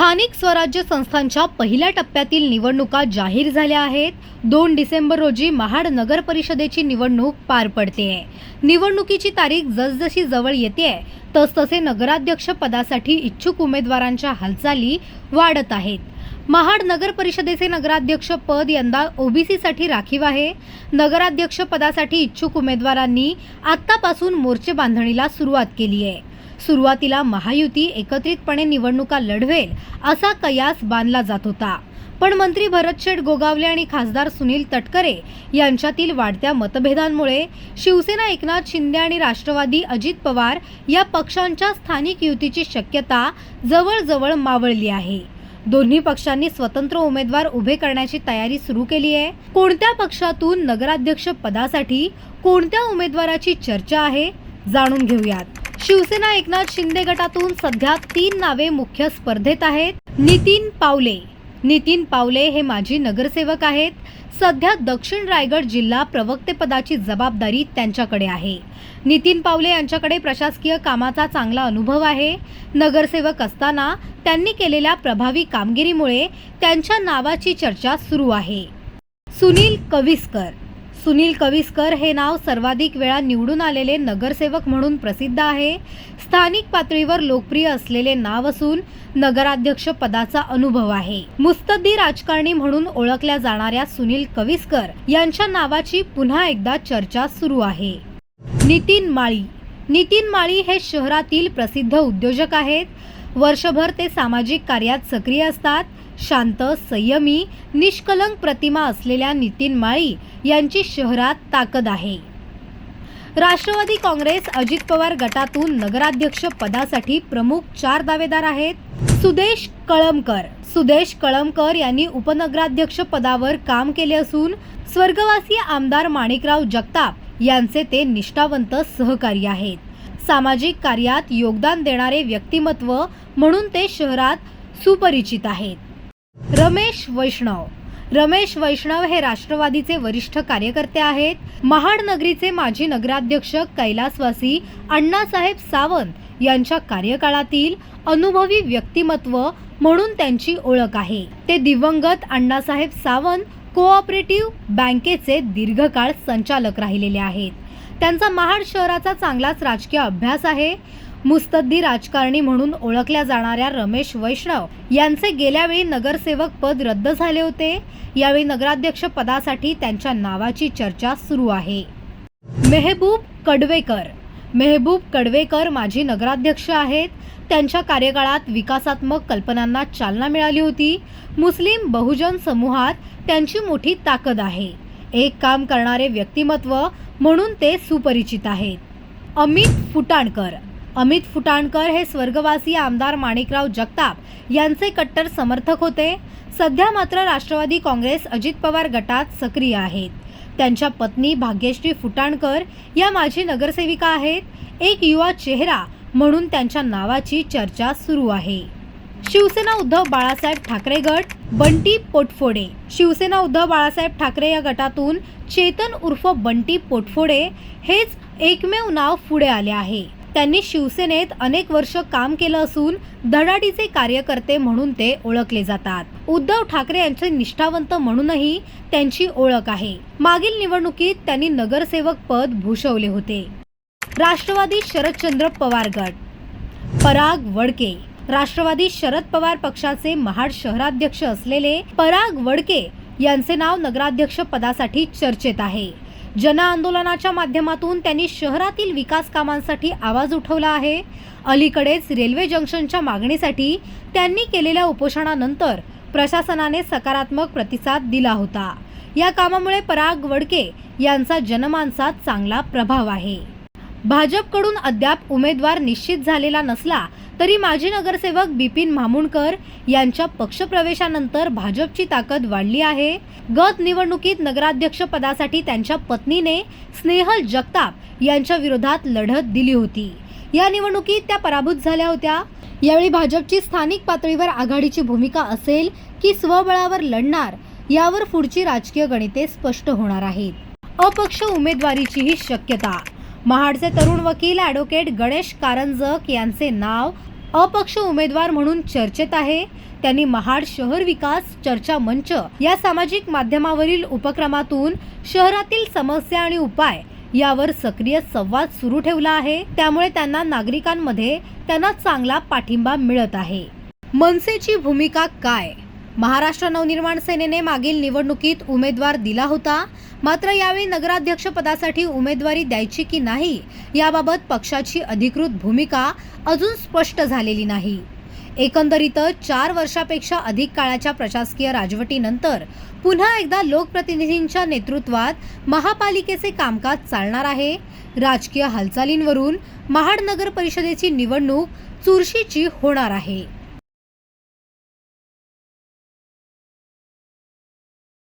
स्थानिक स्वराज्य संस्थांच्या पहिल्या टप्प्यातील निवडणुका जाहीर झाल्या आहेत. दोन डिसेंबर रोजी महाड नगर परिषदेची निवडणूक पार पडते. निवडणुकीची तारीख जसजशी जवळ येते तसतसे नगराध्यक्ष पदासाठी इच्छुक उमेदवारांच्या हालचाली वाढत आहेत. महाड नगर परिषदेचे नगराध्यक्ष पद यंदा ओबीसीसाठी राखीव आहे. नगराध्यक्ष पदासाठी इच्छुक उमेदवारांनी आत्तापासून मोर्चे बांधणीला सुरुवात केली आहे. सुरुवातीला महायुती एकत्रितपणे निवडणुका लढवेल असा कयास बांधला जात होता. पण मंत्री भरतशेठ गोगावले आणि खासदार सुनील तटकरे यांच्यातील वाढत्या मतभेदांमुळे शिवसेना एकनाथ शिंदे आणि राष्ट्रवादी अजित पवार या पक्षांच्या स्थानिक युतीची शक्यता जवळजवळ मावळली आहे. दोन्ही पक्षांनी स्वतंत्र उमेदवार उभे करण्याची तयारी सुरू केली आहे. कोणत्या पक्षातून नगराध्यक्ष पदासाठी कोणत्या उमेदवाराची चर्चा आहे? जाणून घेऊयात. शिवसेना एकनाथ शिंदे गटातून सध्या तीन नावे मुख्य स्पर्धेत आहेत. नितीन पावले. नितीन पावले हे माजी नगरसेवक आहेत. सध्या दक्षिण रायगड जिल्हा प्रवक्तेपदाची जबाबदारी त्यांच्याकडे आहे. नितीन पावले यांच्याकडे प्रशासकीय कामाचा चांगला अनुभव आहे. नगरसेवक असताना त्यांनी केलेल्या प्रभावी कामगिरीमुळे त्यांच्या नावाची चर्चा सुरू आहे. सुनील कविस्कर. सुनील कविस्कर हे नाव सर्वाधिक वेळा निवडून आलेले नगरसेवक म्हणून प्रसिद्ध आहे. स्थानिक पातळीवर लोकप्रिय असलेले नाव असून नगराध्यक्ष पदाचा अनुभव आहे. मुस्तद्दी राजकारणी म्हणून ओळखल्या जाणाऱ्या सुनील कविस्कर यांच्या नावाची पुन्हा एकदा चर्चा सुरू आहे. नितीन माळी. नितीन माळी हे शहरातील प्रसिद्ध उद्योजक आहेत. वर्षभर ते सामाजिक कार्यात सक्रिय असतात. शांत संयमी निष्कलंक प्रतिमा असलेल्या नितीन माळी यांची शहरात ताकद आहे. राष्ट्रवादी काँग्रेस अजित पवार गटातून नगराध्यक्ष पदासाठी प्रमुख चार दावेदार आहेत. सुदेश कळमकर. सुदेश कळमकर यांनी उपनगराध्यक्ष पदावर काम केले असून स्वर्गवासी आमदार माणिकराव जगताप यांचे ते निष्ठावंत सहकारी आहेत. सामाजिक कार्यात योगदान देणारे व्यक्तिमत्व म्हणून ते शहरात सुपरिचित आहेत. रमेश वैष्णव. रमेश वैष्णव हे राष्ट्रवादीचे वरिष्ठ कार्यकर्ते आहेत. महाड नगरीचे माजी नगराध्यक्ष कैलासवासी अण्णासाहेब सावंत यांच्या कार्यकाळातील अनुभवी व्यक्तिमत्व म्हणून त्यांची ओळख आहे. ते दिवंगत अण्णासाहेब सावंत कोऑपरेटिव्ह बँकेचे दीर्घकाळ संचालक राहिलेले आहेत. त्यांचा महाड शहराचा चांगलाच राजकीय अभ्यास आहे. मुस्तद्दी राजकारणी म्हणून ओळखल्या जाणाऱ्या रमेश वैष्णव यांचे गेल्या वेळी नगरसेवक पद रद्द झाले होते. यावेळी नगराध्यक्ष पदासाठी त्यांच्या नावाची चर्चा सुरू आहे. मेहबूब कडवेकर. मेहबूब कडवेकर माजी नगराध्यक्ष आहेत. त्यांच्या कार्यकाळात विकासात्मक कल्पनांना चालना मिळाली होती. मुस्लिम बहुजन समूहात त्यांची मोठी ताकद आहे. एक काम करणारे व्यक्तिमत्व म्हणून ते सुपरिचित आहेत. अमित फुटाणकर. अमित फुटाणकर हे स्वर्गवासी आमदार माणिकराव जगताप यांचे कट्टर समर्थक होते. सध्या मात्र राष्ट्रवादी काँग्रेस अजित पवार गटात सक्रिय आहेत. त्यांच्या पत्नी भाग्यश्री फुटाणकर या माजी नगरसेविका आहेत. एक युवा चेहरा म्हणून त्यांच्या नावाची चर्चा सुरू आहे. शिवसेना उद्धव बाळासाहेब ठाकरे गट बंटी पोटफोडे. शिवसेना उद्धव बाळासाहेब ठाकरे या गटातून चेतन उर्फ बंटी पोटफोडे हेच एकमेव नाव पुढे आले आहे. त्यांनी शिवसेनेत अनेक वर्ष काम केलं असून धडाडीचे कार्यकर्ते म्हणून ते ओळखले जातात. उद्धव ठाकरे यांचे निष्ठावंत म्हणूनही त्यांची ओळख आहे. मागील निवडणुकीत त्यांनी नगरसेवक पद भूषवले होते. राष्ट्रवादी शरदचंद्र पवार गट. पराग वडके. राष्ट्रवादी शरद पवार पक्षाचे महाड शहराध्यक्ष असलेले पराग वडके यांचे नाव नगराध्यक्ष पदासाठी चर्चेत आहे. जनआंदोलनाच्या माध्यमातून त्यांनी शहरातील विकास कामांसाठी आवाज उठवला आहे. अलीकडेच रेल्वे जंक्शनच्या मागणीसाठी त्यांनी केलेल्या उपोषणानंतर प्रशासनाने सकारात्मक प्रतिसाद दिला होता. या कामामुळे पराग वडके यांचा जनमानसात चांगला प्रभाव आहे. भाजपकडून अद्याप उमेदवार निश्चित झालेला नसला तरी माजी नगरसेवक बिपिन म्हामुणकर यांच्या पक्षप्रवेशानंतर भाजपची ताकद वाढली आहे. गत निवडणुकीत नगराध्यक्ष पदासाठी त्यांच्या पत्नीने स्नेहल जगताप यांच्या विरोधात लढत दिली होती. या निवडणुकीत त्या पराभूत झाल्या होत्या. यावेळी भाजपची स्थानिक पातळीवर आघाडीची भूमिका असेल की स्वबळावर लढणार यावर पुढची राजकीय गणिते स्पष्ट होणार आहेत. अपक्ष उमेदवारीचीही शक्यता. महाडचे तरुण वकील ॲडव्होकेट गणेश कारंजक यांचे नाव अपक्ष उमेदवार म्हणून चर्चेत आहे. त्यांनी महाड शहर विकास चर्चा मंच या सामाजिक माध्यमावरील उपक्रमातून शहरातील समस्या आणि उपाय यावर सक्रिय संवाद सुरू ठेवला आहे. त्यामुळे त्यांना नागरिकांमध्ये त्यांना चांगला पाठिंबा मिळत आहे. मनसेची भूमिका काय? महाराष्ट्र नवनिर्माण सेनेने मागील निवडणुकीत उमेदवार दिला होता. मात्र यावेळी नगराध्यक्ष पदासाठी उमेदवारी द्यायची की नाही याबाबत पक्षाची अधिकृत भूमिका अजून स्पष्ट झालेली नाही. एकंदरीतच चार वर्षापेक्षा अधिक काळाच्या प्रशासकीय राजवटीनंतर पुन्हा एकदा लोकप्रतिनिधींच्या नेतृत्वात महापालिकेचे कामकाज चालणार आहे. राजकीय हालचालींवरून महाड नगर परिषदेची निवडणूक चुरशीची होणार आहे.